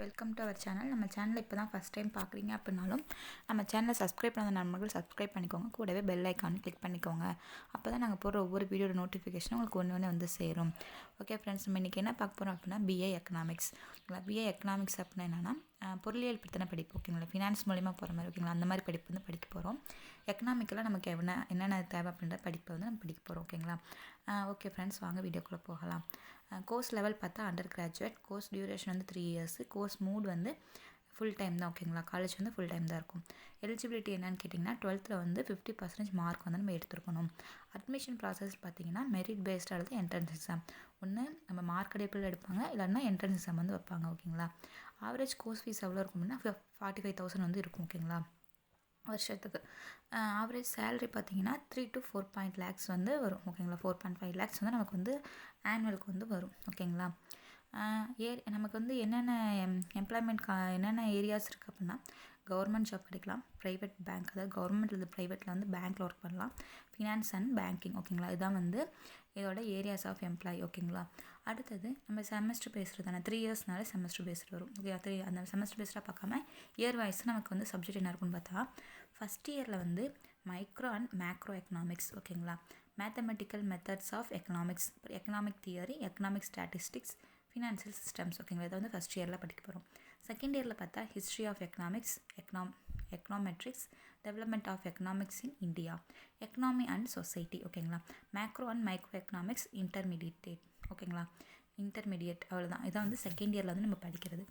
Welcome to our channel. நம்ம சேனலை இப்போ தான் ஃபஸ்ட் டைம் பார்க்குறீங்க அப்படின்னாலும் நம்ம சேனலை சப்ஸ்கிரைப் பண்ணாத நண்பர்கள் சப்ஸ்கிரைப் பண்ணிக்கோங்க. கூடவே பெல் ஐக்கான் கிளிக் பண்ணிக்கோங்க. அப்போ தான் நாங்கள் போடுற ஒவ்வொரு வீடியோட நோட்டிஃபிகேஷனும் உங்களுக்கு ஒன்று ஒன்று வந்து சேரும். ஓகே ஃப்ரெண்ட்ஸ் நம்ம இன்றைக்கி என்ன பார்க்க போகிறோம் அப்படின்னா பிஏ எக்கனாமிக்ஸ் ஓகேங்களா பிஏ எக்கனாமிக்ஸ் அப்படின்னா என்னென்னா பொருளியல் பற்றின படிப்பு ஓகேங்களா ஃபினான்ஸ் மூலிமா போகிற மாதிரி ஓகேங்களா அந்த மாதிரி படிப்பு வந்து படிக்க போகிறோம் எக்கனாமிக்கலாக நமக்கு என்ன என்னென்ன தேவை அப்படின்ற படிப்பை வந்து நம்ம படிக்க போகிறோம் ஓகேங்களா ஓகே ஃப்ரெண்ட்ஸ் வாங்க வீடியோக்குள்ளே போகலாம். கோர்ஸ் லெவல் பார்த்தா அண்டர் கிராஜுவேட் கோர்ஸ் டியூரேஷன் வந்து த்ரீ இயர்ஸு கோர்ஸ் மூட் வந்து ஃபுல் டைம் தான் ஓகேங்களா காலேஜ் வந்து ஃபுல் டைம் தான் இருக்கும். எலிஜிபிலிட்டி என்னன்னு கேட்டிங்கன்னா டுவெல்த்தில் வந்து ஃபிஃப்டி பர்சன்டேஜ் மார்க் வந்து நம்ம எடுத்துருக்கணும். அட்மிஷன் ப்ராசஸ் பார்த்தீங்கன்னா மெரிட் பேஸ்ட் அல்லது என்ட்ரன்ஸ் எக்ஸாம் ஒன்று நம்ம மார்க் அடிப்பில் எடுப்பாங்க இல்லைன்னா என்ட்ரன்ஸ் எக்ஸாம் வந்து வைப்பாங்க ஓகேங்களா ஆவரேஜ் கோர்ஸ் ஃபீஸ் எவ்வளோ இருக்கும் அப்படின்னா ஃபார்ட்டி ஃபைவ் தௌசண்ட் வந்து இருக்கும் ஓகேங்களா வருஷத்துக்கு. ஆவரேஜ் சேலரி பார்த்தீங்கன்னா three to four point lakhs வந்து வரும் ஓகேங்களா ஃபோர் பாயிண்ட் ஃபைவ் லேக்ஸ் வந்து நமக்கு வந்து ஆனுவலுக்கு வந்து வரும் ஓகேங்களா ஏ நமக்கு வந்து என்னென்ன எம்ப்ளாய்மெண்ட் கா என்னென்ன ஏரியாஸ் இருக்குது அப்படின்னா கவர்மெண்ட் ஜாப் கிடைக்கலாம். ப்ரைவேட் பேங்க் அதாவது கவர்மெண்ட் ப்ரைவேட்டில் வந்து பேங்க்கில் ஒர்க் பண்ணலாம். ஃபினான்ஸ் அண்ட் பேங்கிங் ஓகேங்களா இதுதான் வந்து இதோட ஏரியாஸ் ஆஃப் எம்ப்ளாய் ஓகேங்களா அடுத்தது நம்ம செமஸ்டர் பேசுகிறது தானே? த்ரீ இயர்ஸ்னால செமஸ்டர் பேஸ்டு வரும். ஓகே த்ரீ அந்த செமஸ்டர் பேஸ்டாக பார்க்காம இயர் வைஸ் நமக்கு வந்து சப்ஜெக்ட் என்ன இருக்குன்னு பார்த்தா ஃபஸ்ட் இயரில் வந்து மைக்ரோ அண்ட் மேக்ரோ எக்கனாமிக்ஸ் ஓகேங்களா mathematical methods of economics economic theory economic statistics financial systems ஓகேங்களா இதை வந்து ஃபஸ்ட் இயரில் படிக்க போகிறோம் செகண்ட் இயரில் பார்த்தா history of economics எக்கனாம் econometrics development of economics in India economy and society ஓகேங்களா macro and micro economics intermediate ஓகேங்களா இன்டர்மீடியட் அவ்வளோதான் இதான் வந்து செகண்ட் இயரில் வந்து நம்ம படிக்கிறது.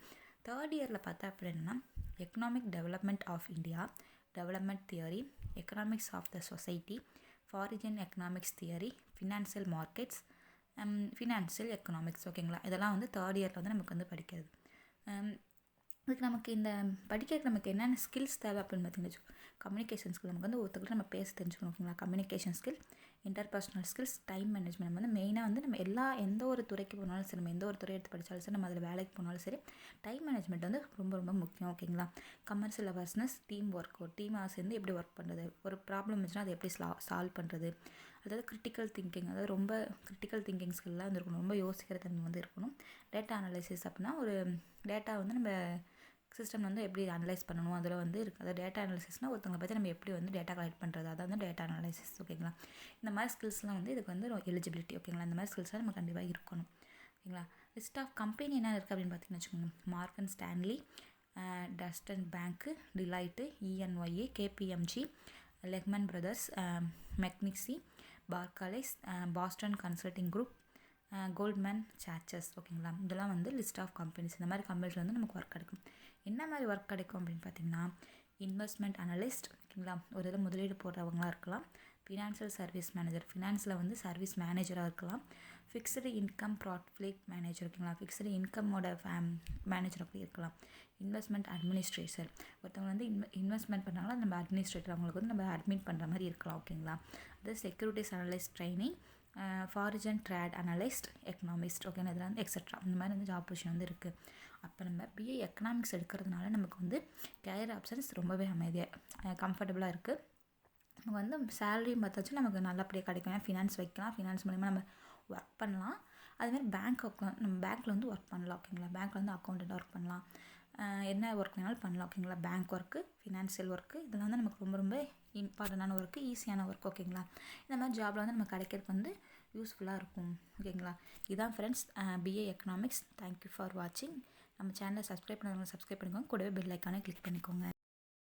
தேர்ட் இயரில் பார்த்தா அப்படின்னா economic development of India development theory economics of the society foreign economics theory financial markets financial economics ஓகேங்களா இதெல்லாம் வந்து தேர்ட் இயரில் வந்து நமக்கு வந்து படிக்கிறது. Um, அதுக்கு இதுக்கு நமக்கு இந்த படிக்கிறதுக்கு நமக்கு என்னென்ன ஸ்கில்ஸ் தேவை அப்படின்னு பார்த்தீங்கன்னா கம்யூனிகேஷன் ஸ்கில் நமக்கு வந்து ஒருத்தர்கிட்ட நம்ம பேச தெரிஞ்சுக்கணும் ஓகேங்களா communication skill interpersonal skills time management நம்ம வந்து மெயினாக வந்து நம்ம எல்லா எந்த ஒரு துறைக்கு போனாலும் சரி நம்ம எந்த ஒரு துறை எடுத்து படித்தாலும் சரி நம்ம அதில் வேலைக்கு போனாலும் சரி டைம் மேனேஜ்மெண்ட் வந்து ரொம்ப ரொம்ப முக்கியம் ஓகேங்களா கமர்ஷியல் அவர்ஸ்னஸ் டீம் ஒர்க் ஒரு டீமாக சேர்ந்து எப்படி ஒர்க் பண்ணுறது ஒரு ப்ராப்ளம் இருந்துச்சுன்னா அதை எப்படி சால்வ் பண்ணுறது அதாவது கிரிட்டிக்கல் திங்கிங் அதாவது ரொம்ப கிரிட்டிக்கல் திங்கிங் ஸ்கில்லாம் வந்து இருக்கணும். ரொம்ப யோசிக்கிற தன்மை வந்து இருக்கணும். டேட்டா அனலைசிஸ் அப்படின்னா ஒரு டேட்டா வந்து நம்ம சிஸ்டம் வந்து எப்படி அனலைஸ் பண்ணணும்? அதில் வந்து இருக்குது அதாவது டேட்டா அனலைசிஸ்னால் ஒருத்தவங்களை பற்றி நம்ம எப்படி வந்து டேட்டா கலெக்ட் பண்ணுறது அதான் வந்து டேட்டா அனலைசிஸ் ஓகேங்களா இந்த மாதிரி ஸ்கில்ஸ்லாம் வந்து இதுக்கு வந்து எலிஜிபிலிட்டி ஓகேங்களா இந்த மாதிரி ஸ்கில்ஸ்லாம் நம்ம கண்டிப்பாக இருக்கணும் ஓகேங்களா லிஸ்ட் ஆஃப் கம்பெனி என்ன இருக்குது அப்படின்னு பார்த்தீங்கன்னு வச்சுக்கோங்க. Morgan Stanley Deutsche bank Deloitte E N Y A KPMG Lehman Brothers McKinsey Barclays Boston Consulting Group Goldman Sachs ஓகேங்களா இதெல்லாம் வந்து லிஸ்ட் ஆஃப் கம்பெனிஸ் இந்த மாதிரி கம்பெனிஸில் வந்து நமக்கு ஒர்க் கிடைக்கும். என்ன மாதிரி ஒர்க் கிடைக்கும் அப்படின்னு பார்த்தீங்கன்னா இன்வெஸ்ட்மெண்ட் அனலிஸ்ட் ஓகேங்களா? ஒரு இதில் முதலீடு போடுறவங்களா இருக்கலாம். ஃபினான்ஷியல் சர்வீஸ் மேனேஜர் ஃபினான்ஸில் வந்து சர்வீஸ் மேனேஜராக இருக்கலாம். ஃபிக்ஸ்டு இன்கம் ப்ராட்ஃபிளிக் மேனேஜர் ஓகேங்களா? ஃபிக்ஸ்டு இன்கமோட ஃபேம் மேனேஜர் அப்படி இருக்கலாம். இன்வெஸ்ட்மெண்ட் அட்மினிஸ்ட்ரேஷன் ஒருத்தவங்க வந்து இன்வெ இன்வெஸ்ட்மெண்ட் பண்ணாங்களா நம்ம அட்மினிஸ்ட்ரேட்டர் அவங்களுக்கு வந்து நம்ம அட்மிட் பண்ணுற மாதிரி இருக்கலாம் ஓகேங்களா? அது securities analyst training foreign trade analyst economist okay இதில் வந்து எக்ஸட்ரா இந்த மாதிரி வந்து ஜாப் பொசிஷன் வந்து இருக்குது அப்போ நம்ம பிஏ எக்கனாமிக்ஸ் எடுக்கிறதுனால நமக்கு வந்து கேரியர் ஆப்ஷன்ஸ் ரொம்பவே அமைதியாக கம்ஃபர்டபுளாக இருக்குது நமக்கு வந்து சேலரியும் பார்த்தாச்சும் நமக்கு நல்லபடியாக கிடைக்கும். ஏன்னா ஃபினான்ஸ் வைக்கலாம். ஃபினான்ஸ் மூலிமா நம்ம ஒர்க் பண்ணலாம். அதுமாதிரி பேங்க் அக்கௌண்ட் நம்ம பேங்க்கில் வந்து ஒர்க் பண்ணலாம் ஓகேங்களா பேங்க்கில் வந்து அக்கௌண்ட்டாக ஒர்க் பண்ணலாம். என்ன ஒர்க் வேணாலும் பண்ணலாம் ஓகேங்களா பேங்க் ஒர்க்கு ஃபினான்ஷியல் ஒர்க்கு இதெல்லாம் வந்து நமக்கு ரொம்ப ரொம்ப இம்பார்ட்டண்டான ஒர்க்கு ஈஸியான ஒர்க் ஓகேங்களா இந்த மாதிரி ஜாபில் வந்து நம்ம கிடைக்கிறதுக்கு வந்து யூஸ்ஃபுல்லாக இருக்கும் ஓகேங்களா இதான் friends BA economics thank you for வாட்சிங் நம்ம சேனலை சப்ஸ்கிரைப் பண்ணுறவங்க சப்ஸ்கிரைப் பண்ணிக்கோங்க. கூடவே பெல் ஐக்கானே கிளிக் பண்ணிக்கோங்க.